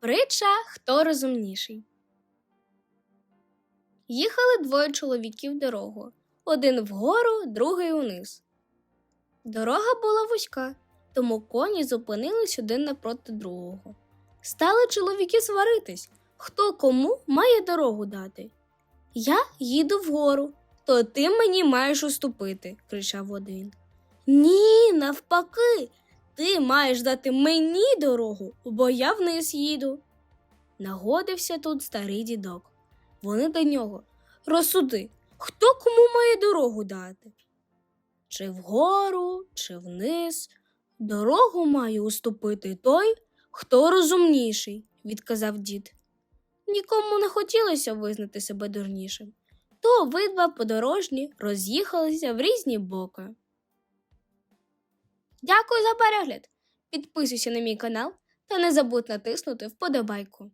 Притча хто розумніший. Їхали двоє чоловіків дорогу. Один вгору, другий униз. Дорога була вузька, тому коні зупинились один напроти другого. Стали чоловіки сваритись, хто кому має дорогу дати. Я їду вгору, то ти мені маєш уступити, кричав один. Ні, навпаки, ти маєш дати мені дорогу, бо я вниз їду. Нагодився тут старий дідок. Вони до нього. Розсуди, хто кому має дорогу дати? Чи вгору, чи вниз. Дорогу має уступити той, хто розумніший, відказав дід. Нікому не хотілося визнати себе дурнішим, то обидва подорожні роз'їхалися в різні боки. Дякую за перегляд! Підписуйся на мій канал та не забудь натиснути вподобайку.